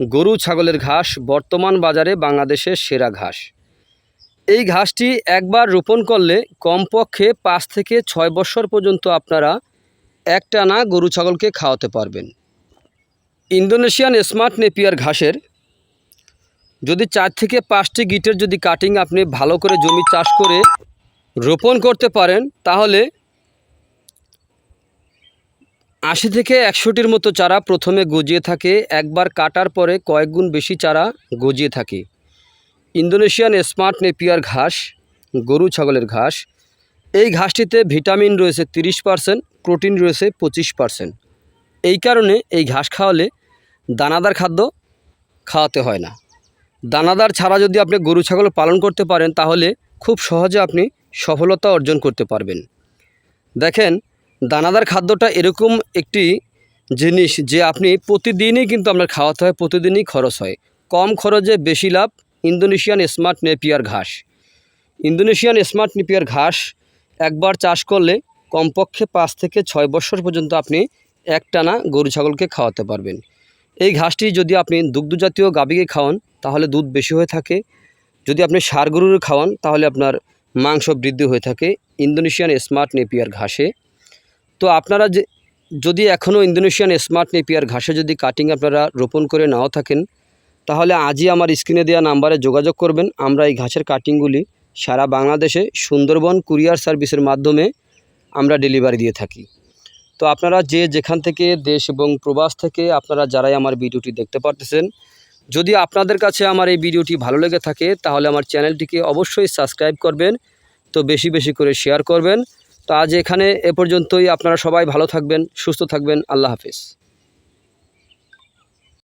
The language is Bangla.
গরু, ছাগলের ঘাস, বর্তমান বাজারে বাংলাদেশের সেরা ঘাস। এই ঘাসটি একবার রোপণ করলে কমপক্ষে পাঁচ থেকে ছয় বছর পর্যন্ত আপনারা একটানা গরু, ছাগলকে খাওয়াতে পারবেন। ইন্দোনেশিয়ান স্মার্ট নেপিয়ার ঘাসের যদি চার থেকে পাঁচটি গিটের যদি কাটিং আপনি ভালো করে জমি চাষ করে রোপণ করতে পারেন, তাহলে আশি থেকে একশোটির মতো চারা প্রথমে গজিয়ে থাকে, একবার কাটার পরে কয়েক গুণ বেশি চারা গজিয়ে থাকে। ইন্দোনেশিয়ান স্মার্ট নেপিয়ার ঘাস, গরু ছাগলের ঘাস। এই ঘাসটিতে ভিটামিন রয়েছে তিরিশ পারসেন্ট, প্রোটিন রয়েছে পঁচিশ পারসেন্ট। এই কারণে এই ঘাস খাওয়ালে দানাদার খাদ্য খাওয়াতে হয় না। দানাদার ছাড়া যদি আপনি গরু ছাগল পালন করতে পারেন, তাহলে খুব সহজে আপনি সফলতা অর্জন করতে পারবেন। দেখেন দানাদার খাদ্যটা এরকম একটি জিনিস যে আপনি প্রতিদিনই কিন্তু আপনার খাওয়াতে হয়, প্রতিদিনই খরচ হয়। কম খরচে বেশি লাভ ইন্দোনেশিয়ান স্মার্ট নেপিয়ার ঘাস। ইন্দোনেশিয়ান স্মার্ট নেপিয়ার ঘাস একবার চাষ করলে কমপক্ষে পাঁচ থেকে ছয় বছর পর্যন্ত আপনি একটানা গরু ছাগলকে খাওয়াতে পারবেন। এই ঘাসটি যদি আপনি দুগ্ধজাতীয় গাভীকে খাওয়ান, তাহলে দুধ বেশি হয়ে থাকে। যদি আপনি সার গরুর খাওয়ান, তাহলে আপনার মাংস বৃদ্ধি হয়ে থাকে ইন্দোনেশিয়ান স্মার্ট নেপিয়ার ঘাসে। তো আপনারা যে, যদি এখনও ইন্দোনেশিয়ান স্মার্ট নেপিয়ার ঘাসে যদি কাটিং আপনারা রোপণ করে নাও থাকেন, তাহলে আজই আমার স্ক্রিনে দেওয়া নাম্বারে যোগাযোগ করবেন। আমরা এই ঘাসের কাটিংগুলি সারা বাংলাদেশে সুন্দরবন কুরিয়ার সার্ভিসের মাধ্যমে আমরা ডেলিভারি দিয়ে থাকি। তো আপনারা যে যেখান থেকে দেশ এবং প্রবাস থেকে আপনারা যারাই আমার ভিডিওটি দেখতে পারতেছেন, যদি আপনাদের কাছে আমার এই ভিডিওটি ভালো লেগে থাকে, তাহলে আমার চ্যানেলটিকে অবশ্যই সাবস্ক্রাইব করবেন, তো বেশি বেশি করে শেয়ার করবেন। তো আজ এখানে এ পর্যন্তই। আপনারা সবাই ভালো থাকবেন সুস্থ থাকবেন। আল্লাহ হাফিজ।